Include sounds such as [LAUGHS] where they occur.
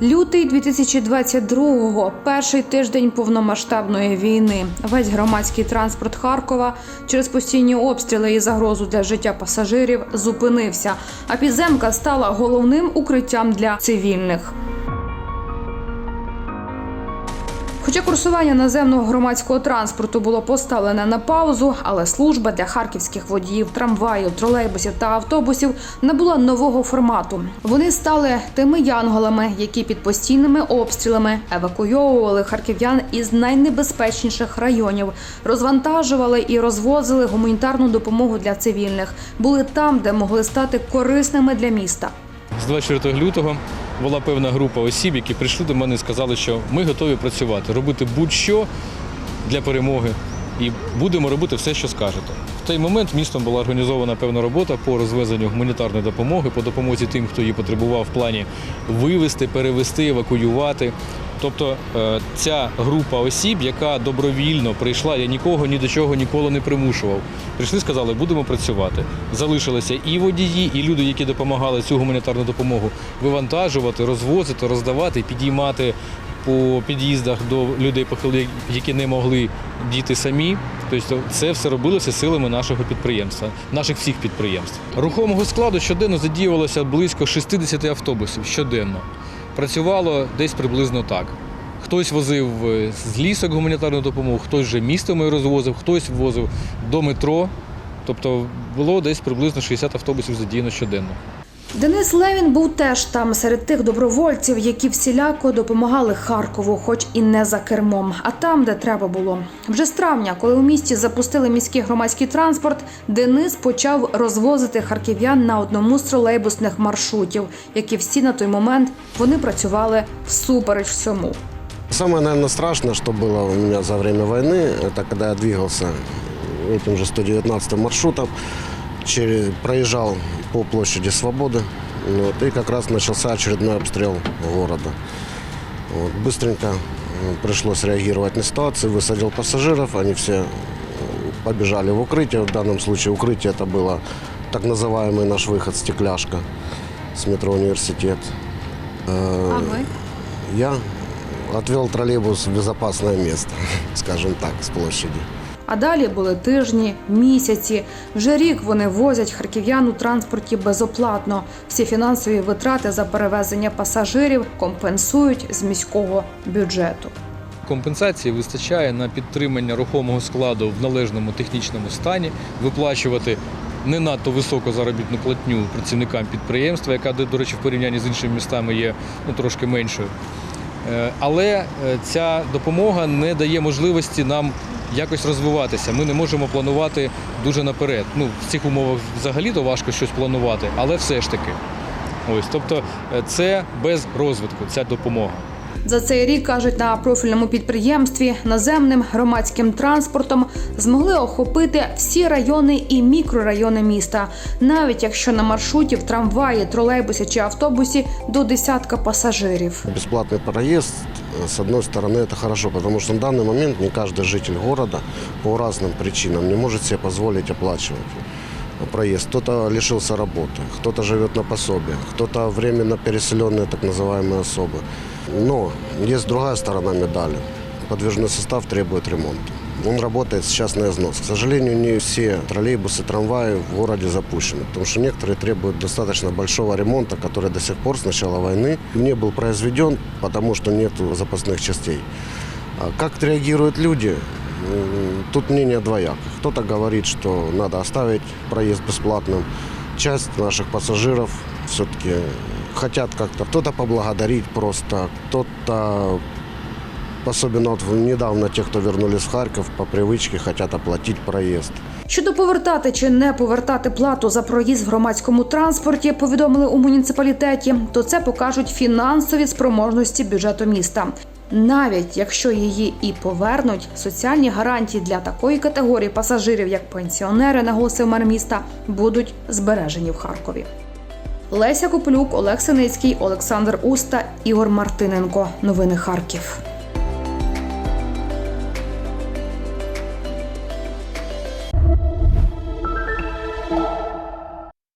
Лютий 2022-го – перший тиждень повномасштабної війни. Весь громадський транспорт Харкова через постійні обстріли і загрозу для життя пасажирів зупинився. А підземка стала головним укриттям для цивільних. Хоча курсування наземного громадського транспорту було поставлене на паузу, але служба для харківських водіїв, трамваїв, тролейбусів та автобусів набула нового формату. Вони стали тими янголами, які під постійними обстрілами евакуйовували харків'ян із найнебезпечніших районів, розвантажували і розвозили гуманітарну допомогу для цивільних. Були там, де могли стати корисними для міста. З 24 лютого була певна група осіб, які прийшли до мене і сказали, що ми готові працювати, робити будь-що для перемоги і будемо робити все, що скажете. В той момент містом була організована певна робота по розвезенню гуманітарної допомоги, по допомозі тим, хто її потребував в плані вивезти, перевезти, евакуювати. Тобто е, ця група осіб, яка добровільно прийшла, я нікого ні до чого ніколи не примушував. Прийшли, сказали, будемо працювати. Залишилися і водії, і люди, які допомагали цю гуманітарну допомогу вивантажувати, розвозити, роздавати, підіймати по під'їздах до людей які не могли діти самі. Тобто це все робилося силами нашого підприємства, наших всіх підприємств. Рухомого складу щоденно задіювалося близько 60 автобусів щоденно. Працювало десь приблизно так. Хтось возив е, з лісок гуманітарну допомогу, хтось вже містами розвозив, хтось возив до метро. Тобто було десь приблизно 60 автобусів задіяно щоденно. Денис Левін був теж там серед тих добровольців, які всіляко допомагали Харкову, хоч і не за кермом, а там, де треба було. Вже з травня, коли у місті запустили міський громадський транспорт, Денис почав розвозити харків'ян на одному з тролейбусних маршрутів, які всі на той момент вони працювали всупереч всьому. Самое, наверное, страшное, что было у меня за время войны, это когда я двигался этим же 119 маршрутом, Через, проезжал по площади Свободы, вот, и как раз начался очередной обстрел города. Вот, быстренько пришлось реагировать на ситуацию, высадил пассажиров, они все побежали в укрытие. В данном случае укрытие это было так называемый наш выход «Стекляшка» с метро «Университет». Э, ви? я отвел троллейбус в безопасное место, [LAUGHS] скажем так, с площади. А далі були тижні, місяці. Вже рік вони возять харків'ян у транспорті безоплатно. Всі фінансові витрати за перевезення пасажирів компенсують з міського бюджету. Компенсації вистачає на підтримання рухомого складу в належному технічному стані, виплачувати не надто високу заробітну платню працівникам підприємства, яка, до речі, в порівнянні з іншими містами є ну, трошки меншою. Е, Але е, ця допомога не дає можливості нам якось розвиватися. Ми не можемо планувати дуже наперед. Ну, в цих умовах взагалі-то важко щось планувати, але все ж таки. Ось, тобто е, це без розвитку, ця допомога. За цей рік кажуть на профільному підприємстві наземним громадським транспортом змогли охопити всі райони і мікрорайони міста, навіть якщо на маршруті в трамваї, тролейбусі чи автобусі до десятка пасажирів. Бесплатный проезд, э, с одной стороны, это хорошо, потому что на данный момент не каждый житель города по разным причинам не может себе позволить оплачивать проезд. Кто-то лишился работы, кто-то живет на пособие, кто-то временно переселенные так называемые особы. Но есть другая сторона медали. Подвижной состав требует ремонта. Он работает сейчас на износ. К сожалению, не все троллейбусы, трамваи в городе запущены, потому что некоторые требуют достаточно большого ремонта, который до сих пор с начала войны не был произведен, потому что нет запасных частей. А Как реагируют люди? Тут мнение двоякое. Кто-то говорит, что надо оставить проезд бесплатным. Часть наших пассажиров все-таки хотят как-то кто-то поблагодарить просто, кто-то Особенно вот недавно те, кто вернулись в Харьков, по привычке хотят оплатить проезд. Щодо повертати чи не повертати плату за проїзд в громадському транспорті, повідомили у муніципалітеті, то це покажуть фінансові спроможності бюджету міста. Навіть якщо її і повернуть, соціальні гарантії для такої категорії пасажирів, як пенсіонери, наголосив мер міста, будуть збережені в Харкові. Леся Коплюк, Олег Синицький, Олександр Уста, Ігор Мартиненко. Новини Харків.